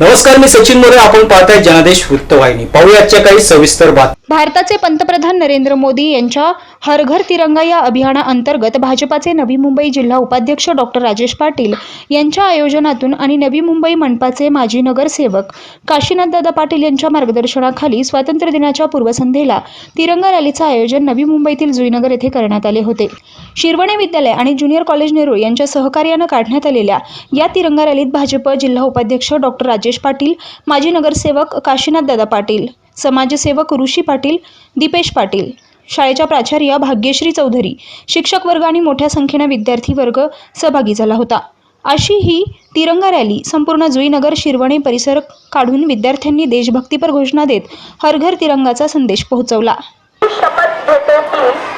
नमस्कार मी सचिन मोरे. आपण पाहताय जनादेश वृत्तवाहिनी. पाहूया आजच्या काही सविस्तर बात भारताचे पंतप्रधान नरेंद्र मोदी यांच्या हर घर तिरंगा या अभियानाअंतर्गत भाजपाचे नवी मुंबई जिल्हा उपाध्यक्ष डॉक्टर राजेश पाटील यांच्या आयोजनातून आणि नवी मुंबई मनपाचे माजी नगरसेवक काशीनाथदादा पाटील यांच्या मार्गदर्शनाखाली स्वातंत्र्य दिनाच्या पूर्वसंध्येला तिरंगा रॅलीचं आयोजन नवी मुंबईतील जुईनगर येथे करण्यात आले होते. शिरवणे विद्यालय आणि ज्युनियर कॉलेज नेहरू यांच्या सहकार्यानं काढण्यात आलेल्या या तिरंगा रॅलीत भाजप जिल्हा उपाध्यक्ष डॉक्टर राजेश पाटील माजी नगरसेवक काशीनाथदादा पाटील समाजसेवक ऋषी पाटील दीपेश पाटील शाळेच्या प्राचार्य भाग्यश्री चौधरी शिक्षक वर्ग आणि मोठ्या संख्येनं विद्यार्थी वर्ग सहभागी झाला होता. अशी ही तिरंगा रॅली संपूर्ण जुईनगर शिरवणे परिसर काढून विद्यार्थ्यांनी देशभक्तीपर घोषणा देत हर घर तिरंगाचा संदेश पोहोचवला. शपथ घेतो की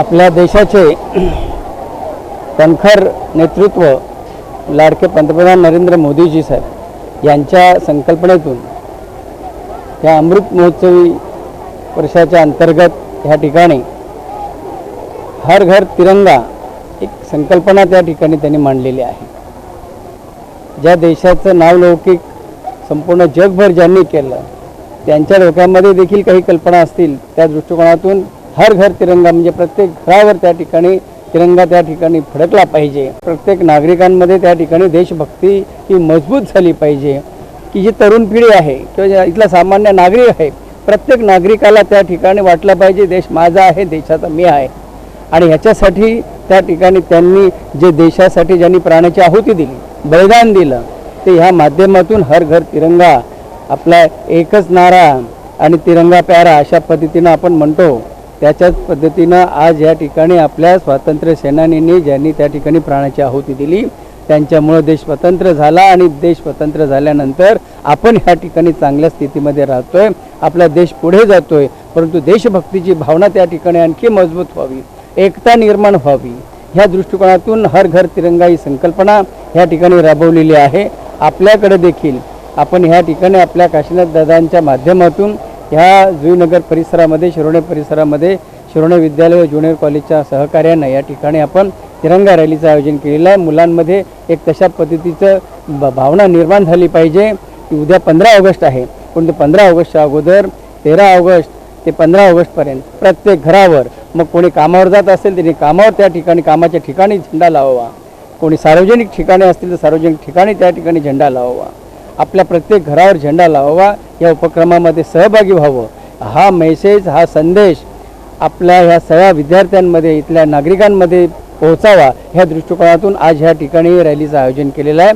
आपल्या देशाचे तनखर नेतृत्व लाडके पंतप्रधान नरेंद्र मोदीजी साहेब यांच्या संकल्पनेतून या अमृत महोत्सवी वर्षाच्या अंतर्गत ह्या ठिकाणी हर घर तिरंगा एक संकल्पना त्या ठिकाणी त्यांनी मांडलेली आहे. ज्या देशाचं नावलौकिक संपूर्ण जगभर ज्यांनी केलं त्यांच्या डोक्यामध्ये देखील काही कल्पना असतील त्या दृष्टिकोनातून हर घर तिरंगा म्हणजे प्रत्येक घरावर त्या ठिकाणी तिरंगा त्या ठिकाणी फडकला पाहिजे. प्रत्येक नागरिकांमध्ये त्या ठिकाणी देशभक्ती ही मजबूत झाली पाहिजे. की जी तरुण पिढी आहे किंवा इथला सामान्य नागरिक आहे प्रत्येक नागरिकाला त्या ठिकाणी वाटलं पाहिजे देश माझा आहे देशाचा मी आहे. आणि ह्याच्यासाठी त्या ठिकाणी त्यांनी जे देशासाठी ज्यांनी प्राण्याची आहुती दिली बलिदान दिलं ते ह्या माध्यमातून हर घर तिरंगा आपला एकच नारा आणि तिरंगा प्यारा अशा पद्धतीनं आपण म्हणतो. त्याच्याच पद्धतीनं आज या ठिकाणी आपल्या स्वातंत्र्य सेनानींनी ज्यांनी त्या ठिकाणी प्राणाची आहुती दिली त्यांच्यामुळं देश स्वतंत्र झाला आणि देश स्वतंत्र झाल्यानंतर आपण ह्या ठिकाणी चांगल्या स्थितीमध्ये राहतोय आपला देश पुढे जातोय परंतु देशभक्तीची भावना त्या ठिकाणी आणखी मजबूत व्हावी एकता निर्माण व्हावी ह्या दृष्टिकोनातून हर घर तिरंगा ही संकल्पना ह्या ठिकाणी राबवलेली आहे. आपल्याकडे देखील आपण ह्या ठिकाणी आपल्या काशीनाथ दादांच्या माध्यमातून ह्या जुईनगर परिसरामध्ये शिरोणे परिसरामध्ये शिरोणे विद्यालय व ज्युनियर कॉलेजच्या सहकार्यानं या ठिकाणी आपण तिरंगा रॅलीचं आयोजन केलेलं आहे. मुलांमध्ये एक तशा पद्धतीचं ब- भावना निर्माण झाली पाहिजे. की उद्या पंधरा ऑगस्ट आहे. पण ते पंधरा ऑगस्टच्या अगोदर तेरा ऑगस्ट ते पंधरा ऑगस्टपर्यंत प्रत्येक घरावर मग कोणी कामावर जात असेल त्यांनी कामावर त्या ठिकाणी कामाच्या ठिकाणी झेंडा लावावा. कोणी सार्वजनिक ठिकाणी असतील तर सार्वजनिक ठिकाणी त्या ठिकाणी झेंडा लावावा. आपल्या प्रत्येक घरावर झेंडा लावावा या उपक्रमामध्ये सहभागी व्हावं. हा मेसेज हा संदेश आपल्या ह्या सगळ्या विद्यार्थ्यांमध्ये इथल्या नागरिकांमध्ये पोहोचावा ह्या दृष्टिकोनातून आज ह्या ठिकाणी रॅलीचं आयोजन केलेलं आहे.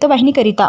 रक्तवाहिनीकरिता